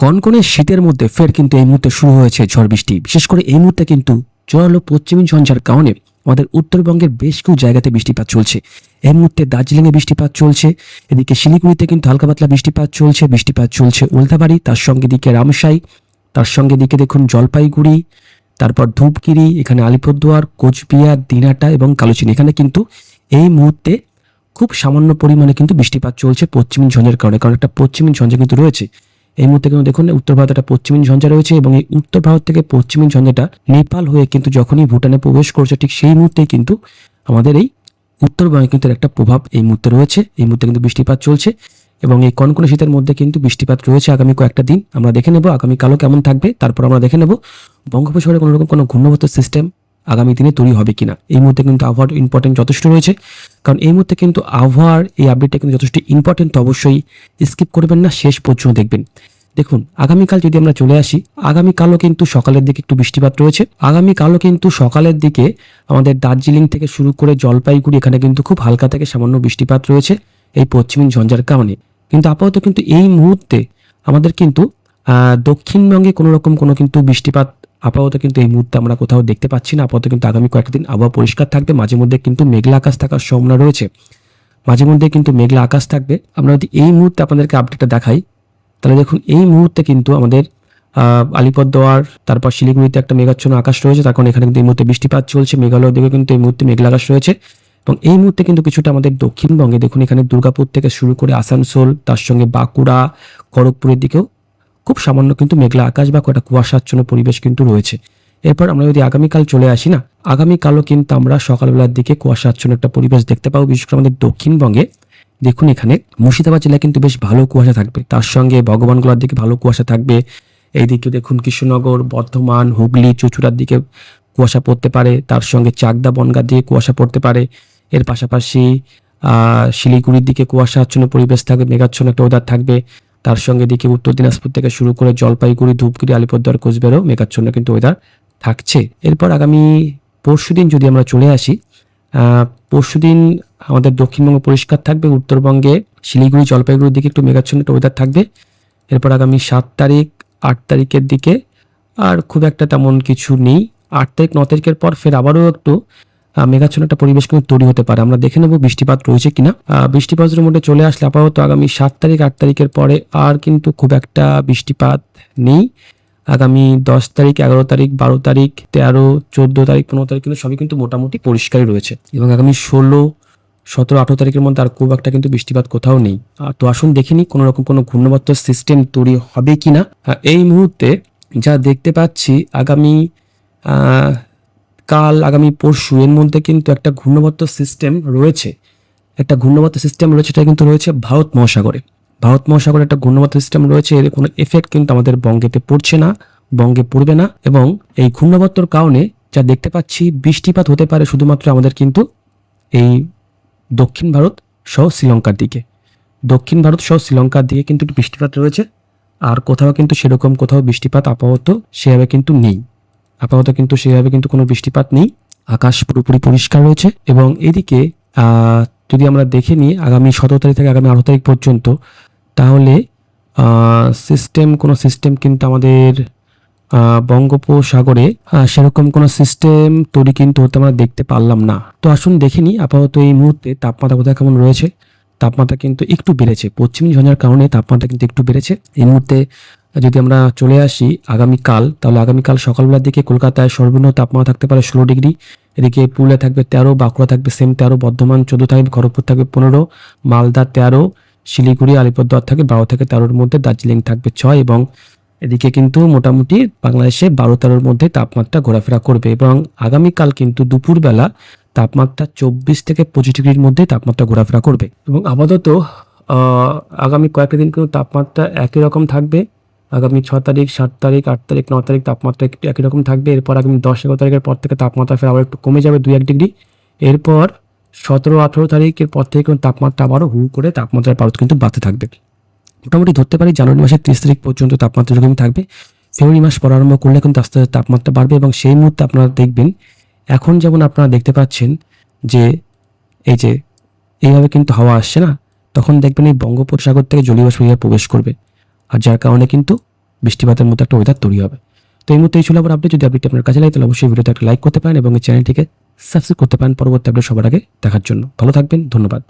কনকনে শীতের মধ্যে ফের কিন্তু এই মুহূর্তে শুরু হয়েছে ঝড় বৃষ্টি। বিশেষ করে এই মুহূর্তে কিন্তু জোরালো পশ্চিমী ঝঞ্ঝার কারণে আমাদের উত্তরবঙ্গের বেশ কিছু জায়গাতে বৃষ্টিপাত চলছে। এই মুহূর্তে দার্জিলিংয়ে বৃষ্টিপাত চলছে, এদিকে শিলিগুড়িতে কিন্তু হালকা পাতলা বৃষ্টিপাত চলছে বৃষ্টিপাত চলছে উল্টাবাড়ি তার সঙ্গে দিকে রামসাই, তার সঙ্গে দিকে দেখুন জলপাইগুড়ি, তারপর ধূপগিরি, এখানে আলিপুরদুয়ার, কোচবিহার, দিনাটা এবং কালোচিনি। এখানে কিন্তু এই মুহূর্তে খুব সামান্য পরিমাণে কিন্তু বৃষ্টিপাত চলছে পশ্চিমী ঝঞ্ঝের কারণে, কারণ একটা পশ্চিমী ঝঞ্ঝা কিন্তু রয়েছে। এই মুহূর্তে কিন্তু দেখুন, উত্তর ভারতে একটা পশ্চিমী ঝঞ্ঝা রয়েছে এবং এই উত্তর ভারত থেকে পশ্চিমী ঝঞ্ঝাটা নেপাল হয়ে কিন্তু যখনই ভুটানে প্রবেশ করছে, ঠিক সেই মুহূর্তেই কিন্তু আমাদের এই উত্তরবঙ্গে কিন্তু একটা প্রভাব এই মুহূর্তে রয়েছে। এই মুহূর্তে কিন্তু বৃষ্টিপাত চলছে এবং এই কনকনে শীতের মধ্যে কিন্তু বৃষ্টিপাত রয়েছে আগামী কয়েকটা দিন। আমরা দেখে নেব আগামীকালও কেমন থাকবে, তারপর আমরা দেখে নেব। বঙ্গোপসাগরে কোনো রকম কোনো ঘূর্ণাবর্ত সিস্টেম আগামী দিনে তৈরি হবে কিনা। এই মুহূর্তে কিন্তু আবহাওয়ার ইম্পর্টেন্ট যথেষ্ট রয়েছে। কারণ এই মুহূর্তে কিন্তু আবহাওয়ার এই আপডেটটা কিন্তু যথেষ্ট ইম্পর্টেন্ট অবশ্যই স্কিপ করবেন না, শেষ পর্যন্ত দেখবেন। দেখুন, আগামীকাল যদি আমরা চলে আসি, আগামীকালও কিন্তু সকালের দিকে একটু বৃষ্টিপাত রয়েছে। আগামীকালও কিন্তু সকালের দিকে আমাদের দার্জিলিং থেকে শুরু করে জলপাইগুড়ি, এখানে কিন্তু খুব হালকা থেকে সামান্য বৃষ্টিপাত রয়েছে এই পশ্চিমী ঝঞ্ঝার কারণে। কিন্তু আপাতত কিন্তু এই মুহূর্তে আমাদের কিন্তু দক্ষিণবঙ্গে কোনো রকম কোনো কিন্তু বৃষ্টিপাত আপাতত কিন্তু এই মুহূর্তে আমরা কোথাও দেখতে পাচ্ছি না। আপাতত কিন্তু আগামী কয়েকদিন আবহাওয়া পরিষ্কার থাকবে। মাঝে মধ্যে কিন্তু মেঘলা আকাশ থাকার সম্ভাবনা রয়েছে। মাঝে মধ্যে কিন্তু মেঘলা আকাশ থাকবে। আমরা যদি এই মুহূর্তে আপনাদেরকে আপডেটটা দেখাই তাহলে দেখুন এই মুহূর্তে কিন্তু আমাদের আহ, আলিপুরদুয়ার তারপর শিলিগুড়িতে একটা মেঘাচ্ছন্ন আকাশ রয়েছে। কারণে এখানে কিন্তু এই মুহূর্তে বৃষ্টিপাত চলছে। মেঘালয় দিকে কিন্তু এই মুহূর্তে মেঘলা আকাশ রয়েছে। এবং এই মুহূর্তে কিন্তু কিছুটা আমাদের দক্ষিণবঙ্গে দেখুন এখানে দুর্গাপুর থেকে শুরু করে আসানসোল তার সঙ্গে বাঁকুড়া খড়গপুরের দিকেও খুব সামান্য কিন্তু মেঘলা আকাশ বা কয়েকটা কুয়াশাচ্ছন্ন পরিবেশ কিন্তু রয়েছে। এরপর আমরা যদি আগামীকাল চলে আসি না, আগামীকালও কিন্তু আমরা সকালবেলার দিকে কুয়াশাচ্ছন্ন একটা পরিবেশ দেখতে পাবো, বিশেষ করে আমাদের দক্ষিণবঙ্গে। দেখুন এখানে মুর্শিদাবাদ জেলায় কিন্তু বেশ ভালো কুয়াশা থাকবে। তার সঙ্গে ভগবানগোলার দিকে ভালো কুয়াশা থাকবে। এইদিকে দেখুন কৃষ্ণনগর, বর্ধমান, হুগলি, চুচুড়ার দিকে কুয়াশা পড়তে পারে। তার সঙ্গে চাকদা, বনগাঁ দিয়ে কুয়াশা পড়তে পারে। এর পাশাপাশি শিলিগুড়ির দিকে কুয়াশাচ্ছন্ন পরিবেশ থাকবে, মেঘাচ্ছন্ন একটা ওদার থাকবে। তার সঙ্গে দিকে উত্তর দিনাজপুর থেকে শুরু করে জলপাইগুড়ি ধূপগুড়ি আলিপুরদুয়ার কোচবিহারও মেঘাচ্ছন্ন কিন্তু ওয়েদার থাকছে। এরপর আগামী পরশুদিন যদি আমরা চলে আসি আহ, পরশুদিন আমাদের দক্ষিণবঙ্গ পরিষ্কার থাকবে উত্তরবঙ্গে শিলিগুড়ি জলপাইগুড়ির দিকে একটু মেঘাচ্ছন্ন একটা ওয়েদার থাকবে। এরপর আগামী সাত তারিখ আট তারিখের দিকে আর খুব একটা তেমন কিছু নেই। আট তারিখ ন তারিখের পর ফের আবারও একটু মেঘাচ্ছন্ন একটা পরিবেশ কিন্তু তৈরি হতে পারে। আমরা দেখে নেব বৃষ্টিপাত রয়েছে কিনা। বৃষ্টিপাতের মধ্যে চলে আসলে আপাতত আগামী সাত তারিখ আট তারিখের পরে আর কিন্তু খুব একটা বৃষ্টিপাত নেই। আগামী দশ তারিখ এগারো তারিখ বারো তারিখ তেরো চোদ্দ তারিখ পনেরো তারিখ কিন্তু সবই কিন্তু মোটামুটি পরিষ্কারই রয়েছে। এবং আগামী ষোলো সতেরো আঠারো তারিখের মধ্যে আর খুব একটা কিন্তু বৃষ্টিপাত কোথাও নেই। তো আসুন দেখিনি কোনো রকম কোনো ঘূর্ণাবর্ত সিস্টেম তৈরি হবে কিনা। আহ, এই মুহূর্তে যা দেখতে পাচ্ছি আগামী কাল, আগামী পরশু, এর মধ্যে কিন্তু একটা ঘূর্ণাবর্ত সিস্টেম রয়েছে। একটা ঘূর্ণাবর্ত সিস্টেম রয়েছে এটা কিন্তু রয়েছে ভারত মহাসাগরে। ভারত মহাসাগরে একটা ঘূর্ণাবর্ত সিস্টেম রয়েছে, এর কোনো এফেক্ট কিন্তু আমাদের বঙ্গেতে পড়ছে না, বঙ্গে পড়বে না এবং এই ঘূর্ণাবর্তর কারণে যা দেখতে পাচ্ছি, বৃষ্টিপাত হতে পারে শুধুমাত্র আমাদের কিন্তু এই দক্ষিণ ভারত সহ শ্রীলঙ্কার দিকে। দক্ষিণ ভারত সহ শ্রীলঙ্কার দিকে কিন্তু বৃষ্টিপাত রয়েছে, আর কোথাও কিন্তু সেরকম কোথাও বৃষ্টিপাত আপাতত সেভাবে কিন্তু নেই। আপাতত কিন্তু সেভাবে কিন্তু কোনো বৃষ্টিপাত নেই। আকাশ পুরোপুরি পরিষ্কার রয়েছে এবং এদিকে যদি আমরা দেখে নিই আগামী সতেরো তারিখ থেকে আগামী আঠারো তারিখ পর্যন্ত, তাহলে সিস্টেম কোনো সিস্টেম কিন্তু আমাদের বঙ্গোপসাগরে সেরকম কোনো সিস্টেম তৈরি কিন্তু হতে আমরা দেখতে পারলাম না। তো আসুন দেখে নিই আপাতত এই মুহূর্তে তাপমাত্রা কোথায় কেমন রয়েছে। তাপমাত্রা কিন্তু একটু বেড়েছে। পশ্চিমী ঝঞ্ঝার কারণে তাপমাত্রা কিন্তু একটু বেড়েছে। এই মুহূর্তে যদি আমরা চলে আসি আগামীকাল, তাহলে আগামীকাল সকালবেলার দিকে কলকাতায় সর্বনিম্ন তাপমাত্রা থাকতে পারে ষোলো ডিগ্রি। এদিকে পুরুলিয়া থাকবে তেরো, বাঁকুড়া থাকবে সেম তেরো, বর্ধমান চোদ্দ থাকবে, খড়গপুর থাকবে পনেরো, মালদা তেরো, শিলিগুড়ি, আলিপুরদুয়ার থাকবে বারো থেকে তেরোর মধ্যে, দার্জিলিং থাকবে ছয় এবং এদিকে কিন্তু মোটামুটি বাংলাদেশে বারো তেরোর মধ্যে তাপমাত্রা ঘোরাফেরা করবে এবং আগামীকাল কিন্তু দুপুরবেলা তাপমাত্রা চব্বিশ থেকে পঁচিশ ডিগ্রির মধ্যে তাপমাত্রা ঘোরাফেরা করবে। এবং আপাতত আগামী কয়েকটা দিন কিন্তু তাপমাত্রা একই রকম থাকবে। আগামী ছ তারিখ, সাত তারিখ, আট তারিখ, ন তারিখ তাপমাত্রা একটু একই রকম থাকবে। এরপর আগামী দশ এগারো তারিখের পর থেকে তাপমাত্রা ফের আবার একটু কমে যাবে দুই এক ডিগ্রি। এরপর সতেরো, আঠেরো তারিখের পর থেকে কিন্তু তাপমাত্রা আবারও হু করে তাপমাত্রার পারত কিন্তু বাড়তে থাকবে। মোটামুটি ধরতে পারি জানুয়ারি মাসের তিরিশ তারিখ পর্যন্ত তাপমাত্রা এরকমই থাকবে, ফেব্রুয়ারি মাস পর আরম্ভ করলে কিন্তু আস্তে আস্তে তাপমাত্রা বাড়বে এবং সেই মুহূর্তে আপনারা দেখবেন, এখন যেমন আপনারা দেখতে পাচ্ছেন যে এই যে এইভাবে কিন্তু হাওয়া আসছে না, তখন দেখবেন এই বঙ্গোপসাগর থেকে জলীয় বাষ্প প্রবেশ করবে। আর যার কারণে কিন্তু বৃষ্টিপাতের মতো একটা ওয়েদার তৈরি হবে। তো এই মুহূর্তে এই ছিল আবার আপডেট যদি আপডেট আপনার কাছে লাগে, তাহলে অবশ্যই ভিডিওতে একটা লাইক করতে পারেন এবং এই চ্যানেলটিকে সাবস্ক্রাইব করতে পারেন। পরবর্তী আপডেট সবার আগে দেখার জন্য। ভালো থাকবেন, ধন্যবাদ।